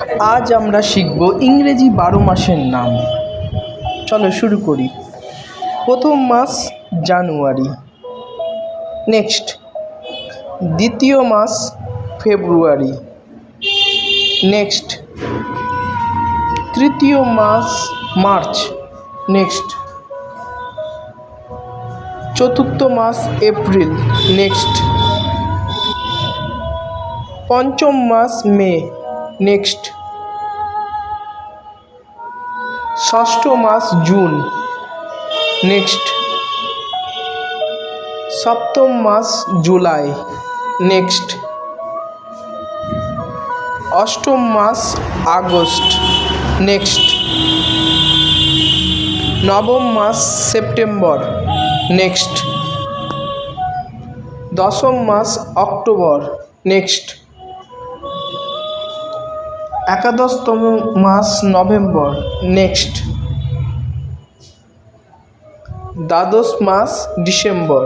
আজ আমরা শিখব ইংরেজি বারো মাসের নাম। চলো শুরু করি। প্রথম মাস জানুয়ারি। নেক্সট। দ্বিতীয় মাস ফেব্রুয়ারি। নেক্সট। তৃতীয় মাস মার্চ। নেক্সট। চতুর্থ মাস এপ্রিল। নেক্সট। পঞ্চম মাস মে। নেক্সট ষষ্ঠ মাস জুন নেক্সট সপ্তম মাস জুলাই নেক্সট অষ্টম মাস আগস্ট নেক্সট নবম মাস সেপ্টেম্বর নেক্সট দশম মাস অক্টোবর নেক্সট একাদশতম মাস নভেম্বর নেক্সট। দ্বাদশ মাস ডিসেম্বর।